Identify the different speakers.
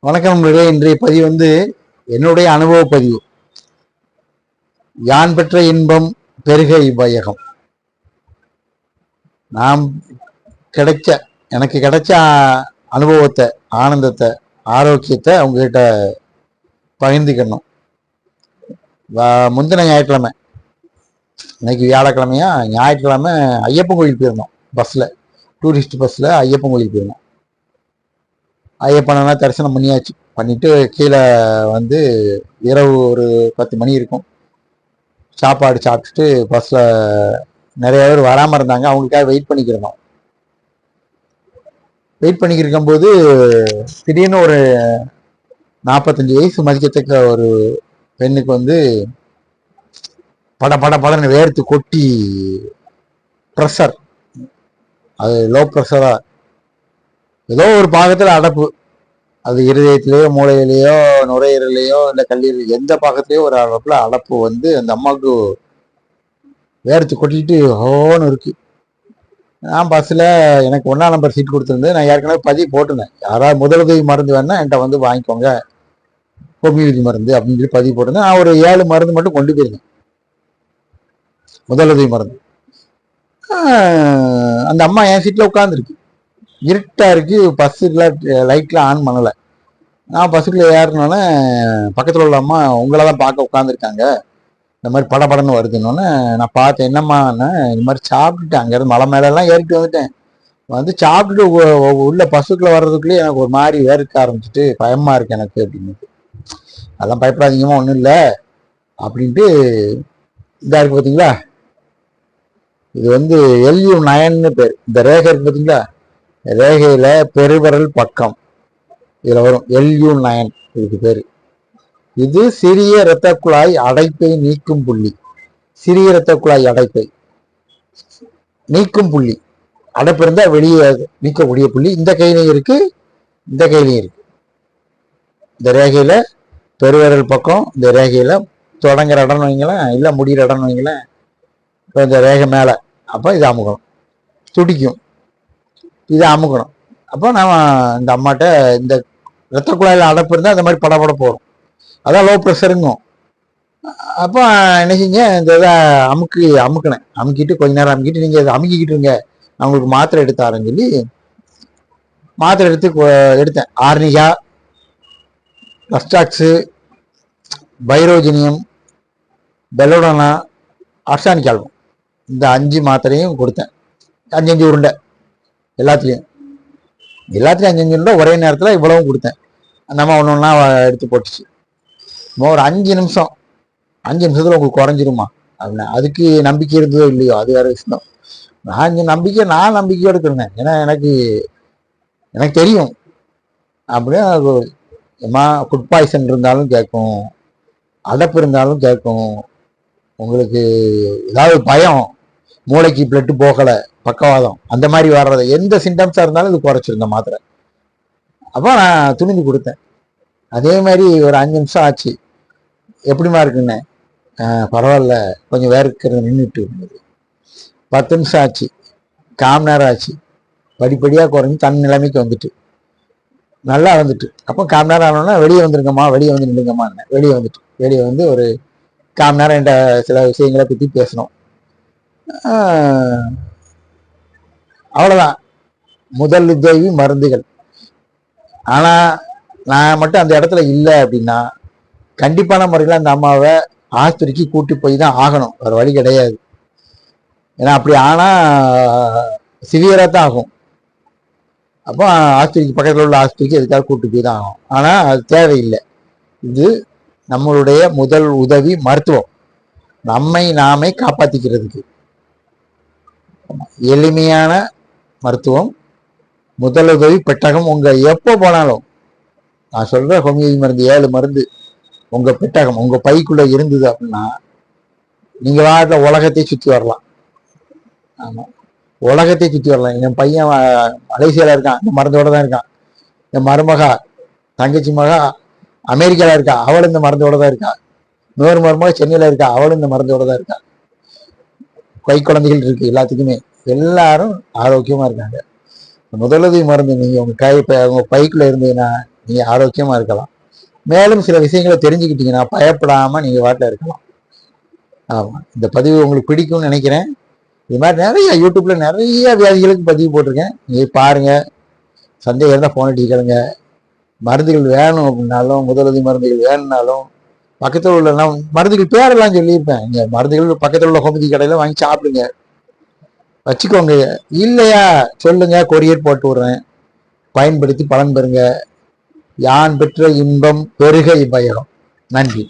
Speaker 1: வணக்கம் நண்பர்களே. இன்றைய பதிவு வந்து என்னுடைய அனுபவ பதிவு. யான் பெற்ற இன்பம் பெருக இவ்வையகம். நாம் கிடைச்ச எனக்கு கிடைச்ச அனுபவத்தை ஆனந்தத்தை ஆரோக்கியத்தை உங்ககிட்ட பகிர்ந்துக்கணும். வ- முந்தின ஞாயிற்றுக்கிழமை இன்னைக்கு வியாழக்கிழமையா? ஞாயிற்றுக்கிழமை ஐயப்பன் கோயில் போயிருந்தோம். பஸ்ஸில் டூரிஸ்ட் பஸ்ஸில் ஐயப்பன் கோயில் போயிருந்தோம். ஐயப்பனெல்லாம் தரிசனம் பண்ணியாச்சு. பண்ணிட்டு கீழே வந்து இரவு ஒரு பத்து மணி இருக்கும். சாப்பாடு சாப்பிட்டுட்டு பஸ்ஸில் நிறைய பேர் வராமல் இருந்தாங்க. அவங்களுக்காக வெயிட் பண்ணிக்கிருந்தோம் வெயிட் பண்ணிக்கிருக்கும் போது திடீர்னு ஒரு நாற்பத்தஞ்சு வயசு மதிக்கத்தக்க ஒரு பெண்ணுக்கு வந்து பட பட படன்னு வேர்த்து கொட்டி ப்ரெஷர் அது லோ ப்ரெஷராக ஏதோ ஒரு பாகத்தில் அடப்பு. அது இருதயத்திலேயோ மூளையிலேயோ நுரையீரலையோ இல்லை கல்லீரல் எந்த பாகத்திலேயோ ஒரு அடப்பில் அடப்பு வந்து அந்த அம்மாவுக்கு வேர்த்து கொட்டிட்டு ஹோன்னு இருக்கு. நான் பஸ்ஸில் எனக்கு ஒன்றா நம்பர் சீட் கொடுத்துருந்து நான் ஏற்கனவே பதிவு போட்டிருந்தேன். யாராவது முதலுதவி மருந்து வேணால் என்கிட்ட வந்து வாங்கிக்கோங்க. ஹோமியோபதி மருந்து அப்படின்னு சொல்லி பதிவு போட்டிருந்தேன். நான் ஒரு ஏழு மருந்து மட்டும் கொண்டு போயிருந்தேன். முதலுதவி மருந்து. அந்த அம்மா என் சீட்டில் உட்காந்துருக்கு இருட்டாக இருக்குது பஸ்ஸுல லைட்லாம் ஆன் பண்ணலை. நான் பஸ்ஸுக்குள்ளே ஏறினோன்னே பக்கத்தில் உள்ள அம்மா உங்களை தான் பார்க்க உட்காந்துருக்காங்க இந்த மாதிரி படபடன்னு வருதுன்னொன்னே நான் பார்த்தேன் என்னம்மான்னு இந்த மாதிரி சாப்பிட்டுட்டு அங்கேருந்து மலை மேலெல்லாம் ஏறிட்டு வந்துட்டேன். வந்து சாப்பிட்டுட்டு உள்ள பஸ்ஸுக்குள்ளே வர்றதுக்குள்ளேயே எனக்கு ஒரு மாதிரி வேறுக்க ஆரம்பிச்சிட்டு பயமா இருக்கு எனக்கு அப்படின்னு. அதெல்லாம் பயப்படாதீங்கம்மா ஒன்றும் இல்லை. அப்படின்ட்டு இதாக இருக்கு பார்த்தீங்களா இது வந்து எல்யூ நயன்னு பேர். இந்த ரேகை இருக்கு பார்த்தீங்களா ரேகையில் பெருவரல் பக்கம். இதில் வரும் எல்யூ நயன் இதுக்கு பேர். இது சிறிய இரத்த குழாய் அடைப்பை நீக்கும் புள்ளி. சிறிய இரத்த குழாய் அடைப்பை நீக்கும் புள்ளி. அடைப்பு இருந்தால் வெளியே நீக்கக்கூடிய புள்ளி. இந்த கையிலையும் இருக்கு இந்த கையிலையும் இருக்கு. இந்த ரேகையில் பெருவிரல் பக்கம் இந்த ரேகையில் தொடங்குற இடம் வைங்களேன் இல்லை முடிகிற இடம் வைங்களேன். இப்போ இந்த ரேகை மேலே. அப்போ இது அமுகம். துடிக்கும். இதை அமுக்கணும். அப்போ நம்ம இந்த அம்மாட்ட இந்த ரத்த குழாயில் அடைப்பு இருந்தால் அந்த மாதிரி படபட போகிறோம் அதான் லோ ப்ரெஷருங்கும் அப்போ என்ன செஞ்ச இந்த இதை அமுக்கு அமுக்கினேன். அமுக்கிட்டு கொஞ்ச நேரம் அமுக்கிட்டு நீங்கள் இதை அமுக்கிக்கிட்டு இருங்க. நான் உங்களுக்கு மாத்திரை எடுத்தாரேன்னு சொல்லி மாத்திரை எடுத்து எடுத்தேன். Arnica rhus tox pyrogenium belladonna arsenic album. இந்த அஞ்சு மாத்திரையும் கொடுத்தேன். அஞ்சு அஞ்சு உருண்டை. எல்லாத்துலேயும். எல்லாத்துலேயும் அஞ்சு அஞ்சு ரூபா ஒரே நேரத்தில் இவ்வளவும் கொடுத்தேன். நம்ம ஒன்று ஒன்றா எடுத்து போட்டுச்சு. இன்னும் ஒரு அஞ்சு நிமிஷம் அஞ்சு நிமிஷத்தில் உங்களுக்கு குறைஞ்சிருமா? அப்படின்னா. அதுக்கு நம்பிக்கை இருந்ததோ இல்லையோ அது வேற விஷயம். நான் இங்கே நம்பிக்கை நான் நம்பிக்கையோடு இருந்தேன் ஏன்னா எனக்கு எனக்கு தெரியும். அப்படியே அது ஃபுட் பாய்சன் இருந்தாலும் கேட்கும். அடப்பு இருந்தாலும் கேட்கும். உங்களுக்கு ஏதாவது பயம் மூளைக்கு பிளட்டு போகலை பக்கவாதம். அந்த மாதிரி வர்றது எந்த சிம்டம்ஸாக இருந்தாலும் இது குறைச்சிருந்த மாத்திரை. அப்போ நான் துணிஞ்சு கொடுத்தேன். அதே மாதிரி ஒரு அஞ்சு நிமிஷம் ஆச்சு. எப்படிமா இருக்குன்னு? பரவாயில்ல கொஞ்சம் வேர்க்கிறது நின்றுட்டு இருந்தது. பத்து நிமிஷம் ஆச்சு. காம் நேரம் ஆச்சு. படிப்படியாக குறைஞ்சி தன் நிலைமைக்கு வந்துட்டு. நல்லா வந்துட்டு. அப்போ காம் நேரம் ஆனோன்னா வெளியே வந்துருங்கம்மா வெளியே வந்து நின்றுங்கம்மா வெளியே வந்துட்டு. வெளியே வந்து ஒரு காம் நேரம் என்ற சில விஷயங்களை பற்றி பேசணும். அவ்வளோதான் முதல் உதவி மருந்துகள். ஆனால் நான் மட்டும் அந்த இடத்துல இல்லை அப்படின்னா கண்டிப்பான முறையில் அந்த அம்மாவை ஆஸ்பத்திரிக்கு கூட்டி போய் தான் ஆகணும். வேறு வழி கிடையாது. ஏன்னா அப்படி ஆனால் சிவியராக தான் ஆகும். அப்போ ஆஸ்பத்திரிக்கு பக்கத்தில் உள்ள ஆஸ்பத்திரிக்கு எதுக்காக கூட்டி போய் தான் ஆகும் ஆனால் அது தேவையில்லை. இது நம்மளுடைய முதல் உதவி மருத்துவம். நம்மை நாமே காப்பாற்றிக்கிறதுக்கு எளிமையான மருத்துவம் முதலுதவி பெட்டகம் உங்கள் எப்போ போனாலும். நான் சொல்கிற ஹோமியோபதி மருந்து ஏழு மருந்து உங்கள் பெட்டகம் உங்கள் பைக்குள்ளே இருந்தது அப்படின்னா நீங்கள் வாட்டில் உலகத்தை சுற்றி வரலாம். ஆமாம் உலகத்தை சுற்றி வரலாம். என் பையன் மலேசியாவில் இருக்கான். இந்த மருந்தோட தான் இருக்கான். என் மருமகா தங்கச்சி மகா அமெரிக்காவில் இருக்கா. அவளும் இந்த மருந்தோட தான் இருக்கா. இன்னொரு மருமக சென்னையில் இருக்கா. அவளும் இந்த மருந்தோட தான் இருக்கா. கை குழந்தைகள் இருக்கு எல்லாத்துக்குமே. எல்லாரும் ஆரோக்கியமா இருக்காங்க. முதலுதவி மருந்து நீங்க உங்க கை உங்க பைக்குள்ள இருந்தீங்கன்னா நீங்க ஆரோக்கியமா இருக்கலாம். மேலும் சில விஷயங்களை தெரிஞ்சுக்கிட்டீங்கன்னா பயப்படாம நீங்க வாட்டில் இருக்கலாம். ஆமா இந்த பதிவு உங்களுக்கு பிடிக்கும்னு நினைக்கிறேன். இது மாதிரி நிறைய யூடியூப்ல நிறைய வியாதிகளுக்கு பதிவு போட்டிருக்கேன். நீங்க பாருங்க. சந்தேகம் இருந்தால் ஃபோன் அடி மருந்துகள் வேணும் அப்படின்னாலும் முதலுதவி மருந்துகள் வேணும்னாலும் பக்கத்தில் உள்ள நான் மருந்துகள் பேரெல்லாம் சொல்லியிருப்பேன். இங்கே மருந்துகள் பக்கத்தில் உள்ள ஹோமிதி கடையில் வாங்கி சாப்பிடுங்க. வச்சுக்கோங்க. இல்லையா? சொல்லுங்க. கொரியர் போட்டு விடுறேன். பயன்படுத்தி பலன் பெறுங்க. யான் பெற்ற இன்பம் பெருக இவ்வையகம். நன்றி.